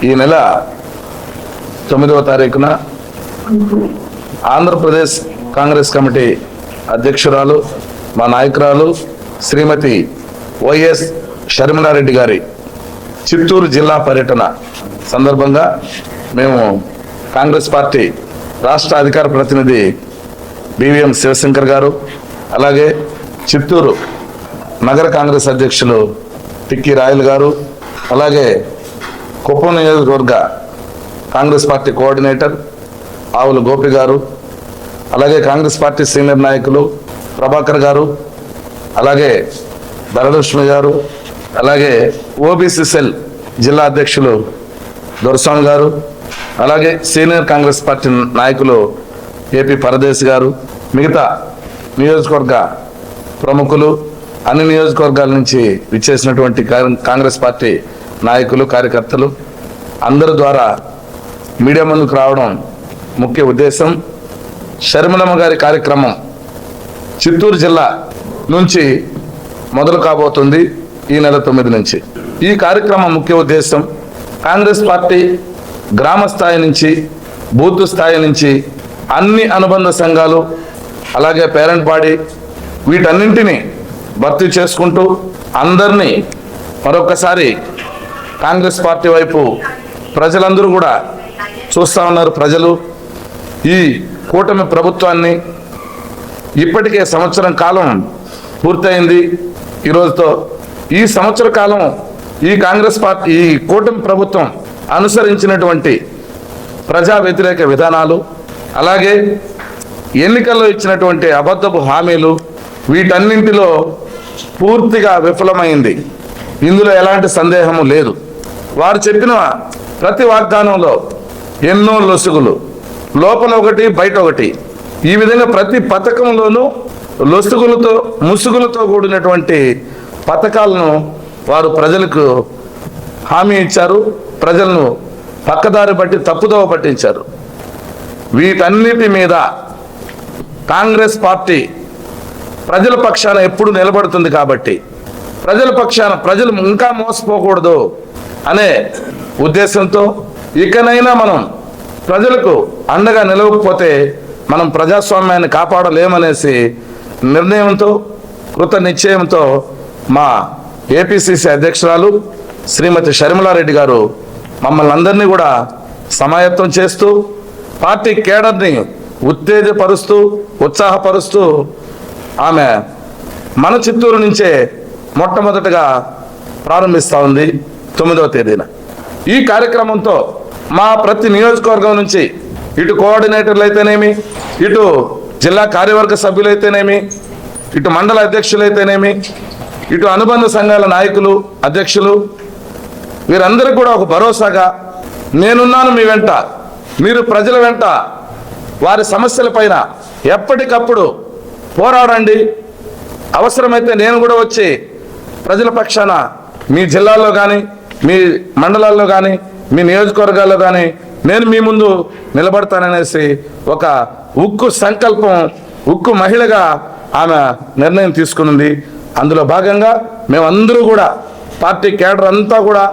ఈ నెల తొమ్మిదవ తారీఖున ఆంధ్రప్రదేశ్ కాంగ్రెస్ కమిటీ అధ్యక్షురాలు మా నాయకురాలు శ్రీమతి వైఎస్ షర్మిలారెడ్డి గారి చిత్తూరు జిల్లా పర్యటన సందర్భంగా మేము కాంగ్రెస్ పార్టీ రాష్ట్ర అధికార ప్రతినిధి బివిఎం శివశంకర్ గారు అలాగే చిత్తూరు నగర కాంగ్రెస్ అధ్యక్షులు టిక్కీ రాయల్ గారు అలాగే కుప్పం నియోజకవర్గ కాంగ్రెస్ పార్టీ కోఆర్డినేటర్ ఆవుల గోపి గారు అలాగే కాంగ్రెస్ పార్టీ సీనియర్ నాయకులు ప్రభాకర్ గారు అలాగే ధరలక్ష్మి గారు అలాగే ఓబీసీ సెల్ జిల్లా అధ్యక్షులు దొరస్వామి గారు అలాగే సీనియర్ కాంగ్రెస్ పార్టీ నాయకులు ఏపీ పరదేశ్ గారు మిగతా నియోజకవర్గ ప్రముఖులు అన్ని నియోజకవర్గాల నుంచి విచ్చేసినటువంటి కాంగ్రెస్ పార్టీ నాయకులు కార్యకర్తలు అందరి ద్వారా మీడియా ముందుకు రావడం ముఖ్య ఉద్దేశం. శర్మిలమ్మ గారి కార్యక్రమం చిత్తూరు జిల్లా నుంచి మొదలు కాబోతుంది ఈ నెల తొమ్మిది నుంచి. ఈ కార్యక్రమం ముఖ్య ఉద్దేశం కాంగ్రెస్ పార్టీ గ్రామ స్థాయి నుంచి బూత్ స్థాయి నుంచి అన్ని అనుబంధ సంఘాలు అలాగే పేరెంట్ బాడీ వీటన్నింటినీ భర్తీ చేసుకుంటూ అందరినీ మరొకసారి కాంగ్రెస్ పార్టీ వైపు ప్రజలందరూ కూడా చూస్తూ ఉన్నారు ప్రజలు. ఈ కూటమి ప్రభుత్వాన్ని ఇప్పటికే సంవత్సరం కాలం పూర్తయింది. ఈరోజుతో ఈ సంవత్సర కాలం ఈ కాంగ్రెస్ పార్టీ ఈ కూటమి ప్రభుత్వం అనుసరించినటువంటి ప్రజా వ్యతిరేక విధానాలు అలాగే ఎన్నికల్లో ఇచ్చినటువంటి అబద్ధపు హామీలు వీటన్నింటిలో పూర్తిగా విఫలమైంది. ఇందులో ఎలాంటి సందేహము లేదు. వారు చెప్పిన ప్రతి వాగ్దానంలో ఎన్నో లొసుగులు. లోపల ఒకటి బయట ఒకటి. ఈ విధంగా ప్రతి పథకంలోనూ లొసుగులతో ముసుగులతో కూడినటువంటి పథకాలను వారు ప్రజలకు హామీ ఇచ్చారు. ప్రజలను పక్కదారి బట్టి తప్పుదోవ పట్టించారు. వీటన్నిటి మీద కాంగ్రెస్ పార్టీ ప్రజల పక్షాన ఎప్పుడు నిలబడుతుంది కాబట్టి ప్రజల పక్షాన ప్రజలు ఇంకా మోసపోకూడదు అనే ఉద్దేశంతో ఇకనైనా మనం ప్రజలకు అండగా నిలవకపోతే మనం ప్రజాస్వామ్యాన్ని కాపాడలేమనేసి నిర్ణయంతో కృత నిశ్చయంతో మా ఏపీసీసీ అధ్యక్షురాలు శ్రీమతి షర్మిలారెడ్డి గారు మమ్మల్ని అందరినీ కూడా సమాయత్తం చేస్తూ పార్టీ కేడర్ని ఉత్తేజపరుస్తూ ఉత్సాహపరుస్తూ ఆమె మన చిత్తూరు నుంచే మొట్టమొదటగా ప్రారంభిస్తూ ఉంది తొమ్మిదవ తేదీన. ఈ కార్యక్రమంతో మా ప్రతి నియోజకవర్గం నుంచి ఇటు కోఆర్డినేటర్లు అయితేనేమి ఇటు జిల్లా కార్యవర్గ సభ్యులైతేనేమి ఇటు మండల అధ్యక్షులైతేనేమి ఇటు అనుబంధ సంఘాల నాయకులు అధ్యక్షులు వీరందరూ కూడా ఒక భరోసాగా నేనున్నాను మీ వెంట మీరు ప్రజల వెంట వారి సమస్యల పైన ఎప్పటికప్పుడు పోరాడండి. అవసరమైతే నేను కూడా వచ్చి ప్రజల పక్షాన మీ జిల్లాలో కానీ మీ మండలాల్లో కానీ మీ నియోజకవర్గాల్లో కానీ నేను మీ ముందు నిలబడతాననేసి ఒక ఉక్కు సంకల్పం ఉక్కు మహిళగా ఆమె నిర్ణయం తీసుకున్నది అందులో భాగంగా మేమందరూ కూడా పార్టీ కేడర్ అంతా కూడా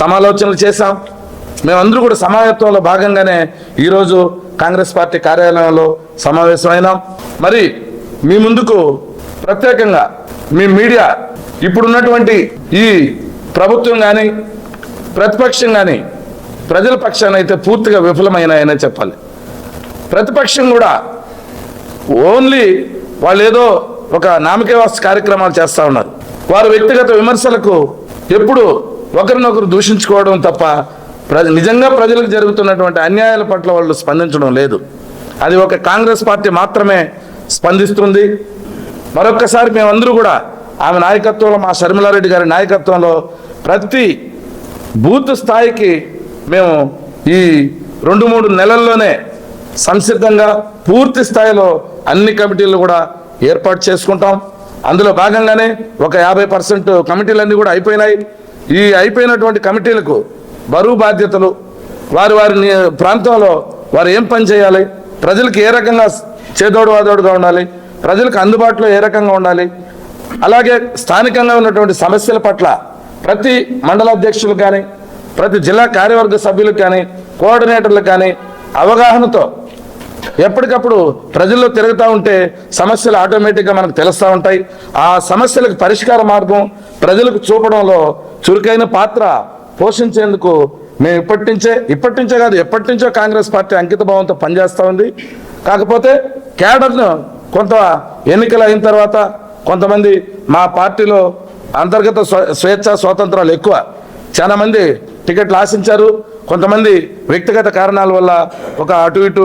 సమాలోచనలు చేశాం. మేమందరూ కూడా సమాయత్వంలో భాగంగానే ఈరోజు కాంగ్రెస్ పార్టీ కార్యాలయంలో సమావేశమైనాం. మరి మీ ముందుకు ప్రత్యేకంగా మీ మీడియా ఇప్పుడున్నటువంటి ఈ ప్రభుత్వం కానీ ప్రతిపక్షం కానీ ప్రజల పక్షాన అయితే పూర్తిగా విఫలమైనాయనే చెప్పాలి. ప్రతిపక్షం కూడా ఓన్లీ వాళ్ళు ఏదో ఒక నామకేవాస కార్యక్రమాలు చేస్తూ ఉన్నారు. వారు వ్యక్తిగత విమర్శలకు ఎప్పుడు ఒకరినొకరు దూషించుకోవడం తప్ప ప్రజ నిజంగా ప్రజలకు జరుగుతున్నటువంటి అన్యాయాల పట్ల వాళ్ళు స్పందించడం లేదు. అది ఒక కాంగ్రెస్ పార్టీ మాత్రమే స్పందిస్తుంది. మరొక్కసారి మేమందరూ కూడా ఆమె నాయకత్వంలో మా షర్మిలారెడ్డి గారి నాయకత్వంలో ప్రతి బూత్ స్థాయికి మేము ఈ రెండు మూడు నెలల్లోనే సంసిద్ధంగా పూర్తి స్థాయిలో అన్ని కమిటీలు కూడా ఏర్పాటు చేసుకుంటాం. అందులో భాగంగానే ఒక యాభై పర్సెంట్ కమిటీలన్నీ కూడా అయిపోయినాయి. ఈ అయిపోయినటువంటి కమిటీలకు బరువు బాధ్యతలు వారి వారి ప్రాంతంలో వారు ఏం పని చేయాలి ప్రజలకు ఏ రకంగా చేదోడు వాదోడుగా ఉండాలి ప్రజలకు అందుబాటులో ఏ రకంగా ఉండాలి అలాగే స్థానికంగా ఉన్నటువంటి సమస్యల పట్ల ప్రతి మండల అధ్యక్షులు కానీ ప్రతి జిల్లా కార్యవర్గ సభ్యులు కానీ కోఆర్డినేటర్లు కానీ అవగాహనతో ఎప్పటికప్పుడు ప్రజల్లో తిరుగుతూ ఉంటే సమస్యలు ఆటోమేటిక్గా మనకు తెలుస్తూ ఉంటాయి. ఆ సమస్యలకు పరిష్కార మార్గం ప్రజలకు చూపడంలో చురుకైన పాత్ర పోషించేందుకు మేము ఇప్పటి నుంచే ఇప్పటి నుంచే కాదు ఎప్పటి నుంచో కాంగ్రెస్ పార్టీ అంకిత భావంతో పనిచేస్తూ ఉంది. కాకపోతే క్యాడర్ను కొంత ఎన్నికలు అయిన తర్వాత కొంతమంది మా పార్టీలో అంతర్గత స్వేచ్ఛ స్వాతంత్రాలు ఎక్కువ. చాలా మంది టికెట్లు ఆశించారు. కొంతమంది వ్యక్తిగత కారణాల వల్ల ఒక అటు ఇటు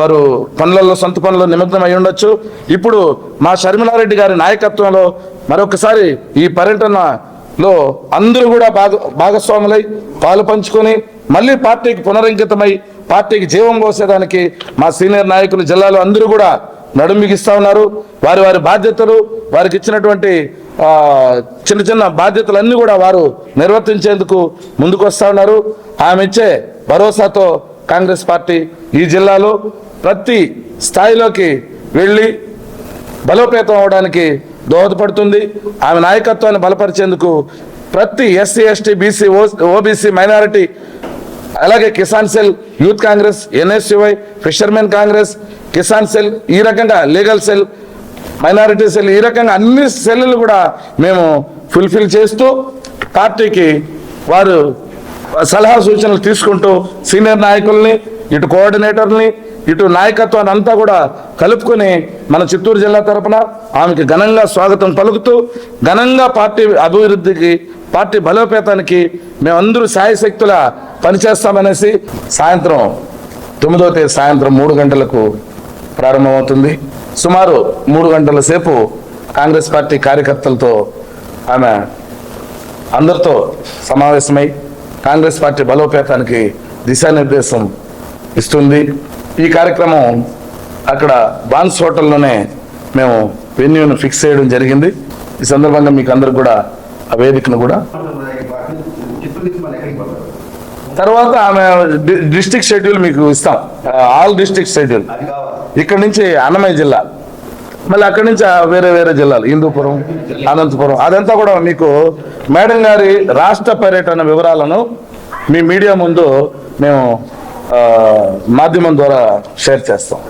వారు పనులలో సొంత పనుల్లో నిమగ్నం అయి ఉండొచ్చు. ఇప్పుడు మా షర్మిలారెడ్డి గారి నాయకత్వంలో మరొకసారి ఈ పర్యటనలో అందరూ కూడా భాగ భాగస్వాములై పాలు పంచుకొని మళ్ళీ పార్టీకి పునరంకితమై పార్టీకి జీవం పోసేదానికి మా సీనియర్ నాయకులు జిల్లాలో అందరూ కూడా నడుం బిగిస్తా ఉన్నారు. వారి వారి బాధ్యతలు వారికి ఇచ్చినటువంటి చిన్న చిన్న బాధ్యతలన్నీ కూడా వారు నిర్వర్తించేందుకు ముందుకొస్తా ఉన్నారు. ఆమె ఇచ్చే భరోసాతో కాంగ్రెస్ పార్టీ ఈ జిల్లాలో ప్రతి స్థాయిలోకి వెళ్ళి బలోపేతం అవడానికి దోహదపడుతుంది. ఆమె నాయకత్వాన్ని బలపరిచేందుకు ప్రతి SC ST BC OBC minority అలాగే Kisan cell youth Congress NSUI fishermen Congress Kisan cell ఈ రకంగా లీగల్ సెల్ మైనారిటీ సెల్ ఈ రకంగా అన్ని సెల్లు కూడా మేము ఫుల్ఫిల్ చేస్తూ పార్టీకి వారు సలహా సూచనలు తీసుకుంటూ సీనియర్ నాయకుల్ని ఇటు కోఆర్డినేటర్ని ఇటు నాయకత్వాన్ని అంతా కూడా కలుపుకొని మన చిత్తూరు జిల్లా తరపున ఆమెకి ఘనంగా స్వాగతం పలుకుతూ ఘనంగా పార్టీ అభివృద్ధికి పార్టీ బలోపేతానికి మేమందరూ సాయశక్తుల పనిచేస్తామనేసి సాయంత్రం తొమ్మిదవ తేదీ సాయంత్రం మూడు గంటలకు ప్రారంభమవుతుంది. సుమారు మూడు గంటల సేపు కాంగ్రెస్ పార్టీ కార్యకర్తలతో ఆమె అందరితో సమావేశమై కాంగ్రెస్ పార్టీ బలోపేతానికి దిశానిర్దేశం ఇస్తుంది. ఈ కార్యక్రమం అక్కడ బాన్స్ హోటల్లోనే మేము వెన్యూను ఫిక్స్ చేయడం జరిగింది. ఈ సందర్భంగా మీకు అందరు కూడా ఆ వేదికను కూడా తర్వాత ఆమె డి- షెడ్యూల్ మీకు ఇస్తాం. All district schedule. ఇక్కడ నుంచి అన్నమయ్య జిల్లా మళ్ళీ అక్కడి నుంచి వేరే వేరే జిల్లాలు హిందూపురం అనంతపురం అదంతా కూడా మీకు మేడం గారి రాష్ట్ర పర్యటన వివరాలను మీ మీడియా ముందు మేము మాధ్యమం ద్వారా షేర్ చేస్తాం.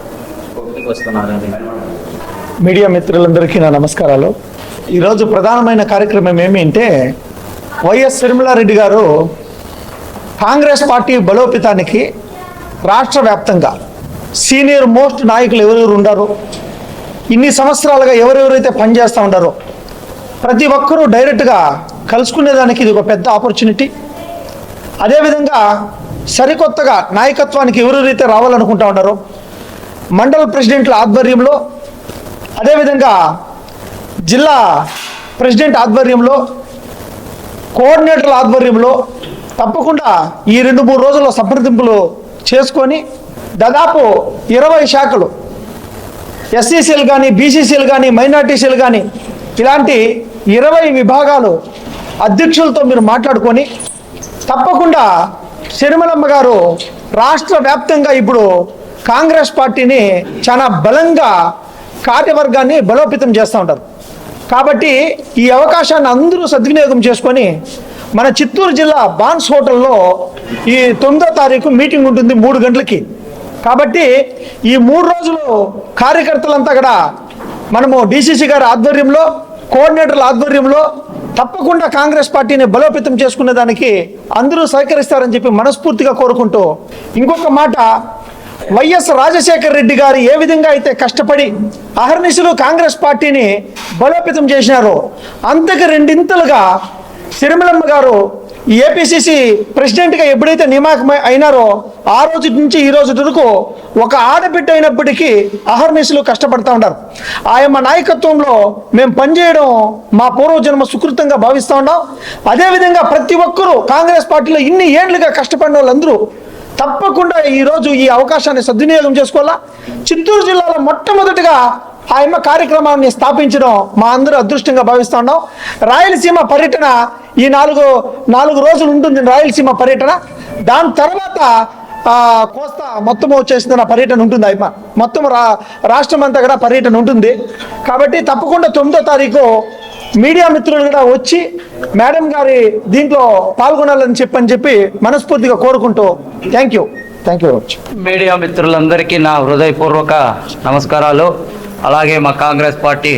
మీడియా మిత్రులందరికీ నా నమస్కారాలు. ఈరోజు ప్రధానమైన కార్యక్రమం ఏమి అంటే వైఎస్ షర్మిలారెడ్డి గారు కాంగ్రెస్ పార్టీ బలోపేతానికి రాష్ట్ర వ్యాప్తంగా సీనియర్ మోస్ట్ నాయకులు ఎవరెవరు ఉండారో ఇన్ని సంవత్సరాలుగా ఎవరెవరైతే పనిచేస్తూ ఉండారో ప్రతి ఒక్కరూ డైరెక్ట్గా కలుసుకునేదానికి ఇది ఒక పెద్ద ఆపర్చునిటీ. అదేవిధంగా సరికొత్తగా నాయకత్వానికి ఎవరెవరైతే రావాలనుకుంటా ఉన్నారో. మండల ప్రెసిడెంట్ల ఆధ్వర్యంలో అదేవిధంగా జిల్లా ప్రెసిడెంట్ ఆధ్వర్యంలో కోఆర్డినేటర్ల ఆధ్వర్యంలో తప్పకుండా ఈ రెండు మూడు రోజుల్లో సంప్రదింపులు చేసుకొని దాదాపు ఇరవై శాఖలు ఎస్సీసీలు కానీ బీసీసీలు కానీ మైనార్టీసీలు కానీ ఇలాంటి ఇరవై విభాగాలు అధ్యక్షులతో మీరు మాట్లాడుకొని తప్పకుండా శర్మలమ్మ గారు రాష్ట్ర వ్యాప్తంగా ఇప్పుడు కాంగ్రెస్ పార్టీని చాలా బలంగా కార్యవర్గాన్ని బలోపేతం చేస్తూ ఉంటారు. కాబట్టి ఈ అవకాశాన్ని అందరూ సద్వినియోగం చేసుకొని మన చిత్తూరు జిల్లా బాన్స్ హోటల్లో ఈ తొమ్మిదో తారీఖు మీటింగ్ ఉంటుంది మూడు గంటలకి. కాబట్టి ఈ మూడు రోజులు కార్యకర్తలంతా కూడా మనము డిసిసి గారి ఆధ్వర్యంలో కోఆర్డినేటర్ల ఆధ్వర్యంలో తప్పకుండా కాంగ్రెస్ పార్టీని బలోపేతం చేసుకునే దానికి అందరూ సహకరిస్తారని చెప్పి మనస్ఫూర్తిగా కోరుకుంటూ ఇంకొక మాట వైఎస్ రాజశేఖర రెడ్డి గారు ఏ విధంగా అయితే కష్టపడి అహర్నిశలు కాంగ్రెస్ పార్టీని బలోపేతం చేసినారో అంతకు రెండింతలుగా సిరిమలమ్మ గారు ఏపీసీసీ ప్రెసిడెంట్గా ఎప్పుడైతే నియామకం అయినారో ఆ రోజు నుంచి ఈ రోజు వరకు ఒక ఆడబిడ్డ అయినప్పటికీ అహర్నిశలు కష్టపడుతూ ఉన్నారు. ఆయమ్మ నాయకత్వంలో మేము పనిచేయడం మా పూర్వజన్మ సుకృతంగా భావిస్తూ ఉన్నాం. అదేవిధంగా ప్రతి ఒక్కరూ కాంగ్రెస్ పార్టీలో ఇన్ని ఏండ్లుగా కష్టపడిన వాళ్ళందరూ తప్పకుండా ఈరోజు ఈ అవకాశాన్ని సద్వినియోగం చేసుకోవాలా? చిత్తూరు జిల్లాలో మొట్టమొదటిగా ఆ ఆయమ్మ కార్యక్రమాన్ని స్థాపించడం మా అందరూ అదృష్టంగా భావిస్తున్నాం రాయలసీమ పర్యటన ఈ నాలుగు నాలుగు రోజులు ఉంటుంది రాయలసీమ పర్యటన. దాని తర్వాత కోస్తా మొత్తం వచ్చేసిన పర్యటన ఉంటుంది ఆయమ్మ. మొత్తం రా రాష్ట్రం అంతా కూడా పర్యటన ఉంటుంది. కాబట్టి తప్పకుండా తొమ్మిదో తారీఖు మీడియా మిత్రులు కూడా వచ్చి మేడం గారి దీంట్లో పాల్గొనాలని చెప్పని చెప్పి మనస్ఫూర్తిగా కోరుకుంటూ thank you. Thank you media మిత్రులందరికీ నా హృదయపూర్వక నమస్కారాలు. అలాగే మా కాంగ్రెస్ పార్టీ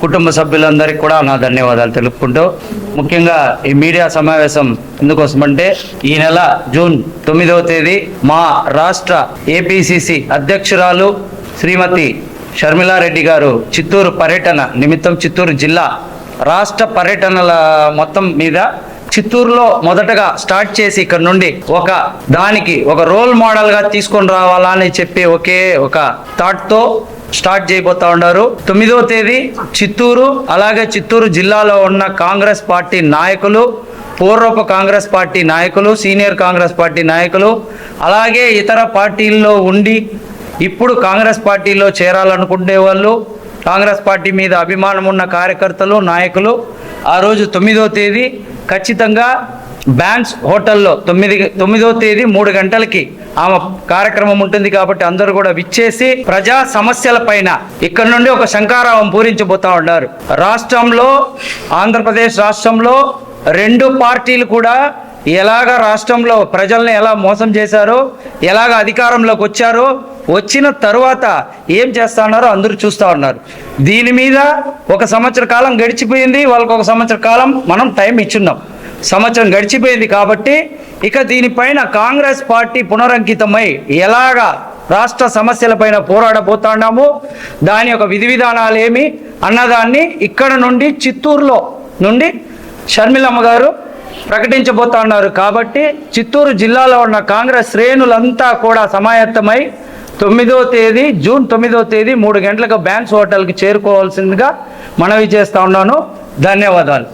కుటుంబ సభ్యులందరికీ కూడా నా ధన్యవాదాలు తెలుపుకుంటూ ముఖ్యంగా ఈ మీడియా సమావేశం ఎందుకోసమంటే ఈ నెల జూన్ తొమ్మిదవ తేదీ మా రాష్ట్ర ఏపీసీసీ అధ్యక్షురాలు శ్రీమతి షర్మిలారెడ్డి గారు చిత్తూరు పర్యటన నిమిత్తం చిత్తూరు జిల్లా రాష్ట్ర పర్యటనల మొత్తం మీద చిత్తూరులో మొదటగా స్టార్ట్ చేసి ఇక్కడ నుండి ఒక దానికి ఒక రోల్ మోడల్గా తీసుకొని రావాలా అని చెప్పి ఒకే ఒక థాట్తో స్టార్ట్ చేయబోతా ఉన్నారు. తొమ్మిదవ తేదీ చిత్తూరు అలాగే చిత్తూరు జిల్లాలో ఉన్న కాంగ్రెస్ పార్టీ నాయకులు పూర్వపు కాంగ్రెస్ పార్టీ నాయకులు సీనియర్ కాంగ్రెస్ పార్టీ నాయకులు అలాగే ఇతర పార్టీల్లో ఉండి ఇప్పుడు కాంగ్రెస్ పార్టీలో చేరాలనుకునే వాళ్ళు కాంగ్రెస్ పార్టీ మీద అభిమానం ఉన్న కార్యకర్తలు నాయకులు ఆ రోజు తొమ్మిదో తేదీ ఖచ్చితంగా బ్యాంక్స్ హోటల్లో తొమ్మిది తొమ్మిదో తేదీ మూడు గంటలకి ఆమె కార్యక్రమం ఉంటుంది కాబట్టి అందరూ కూడా విచ్చేసి ప్రజా సమస్యల పైన ఇక్కడ నుండి ఒక శంకారావం పూరించబోతా ఉన్నారు. రాష్ట్రంలో ఆంధ్రప్రదేశ్ రాష్ట్రంలో రెండు పార్టీలు కూడా ఎలాగ రాష్ట్రంలో ప్రజల్ని ఎలా మోసం చేశారో ఎలాగ అధికారంలోకి వచ్చారో వచ్చిన తరువాత ఏం చేస్తా ఉన్నారో అందరూ చూస్తూ ఉన్నారు. దీని మీద ఒక సంవత్సర కాలం గడిచిపోయింది వాళ్ళకు ఒక సంవత్సర కాలం మనం టైం ఇచ్చున్నాం. సంవత్సరం గడిచిపోయింది కాబట్టి ఇక దీనిపైన కాంగ్రెస్ పార్టీ పునరంకితమై ఎలాగా రాష్ట్ర సమస్యలపైన పోరాడబోతున్నాము దాని యొక్క విధి విధానాలు ఏమి అన్నదాన్ని ఇక్కడ నుండి చిత్తూరులో నుండి షర్మిలమ్మ గారు ప్రకటించబోతా ఉన్నారు కాబట్టి చిత్తూరు జిల్లాలో ఉన్న కాంగ్రెస్ శ్రేణులంతా కూడా సమాయత్తమై తొమ్మిదో తేదీ జూన్ తొమ్మిదో తేదీ మూడు గంటలకు బ్యాంక్స్ హోటల్కి చేరుకోవాల్సిందిగా మనవి చేస్తా ఉన్నాను. ధన్యవాదాలు.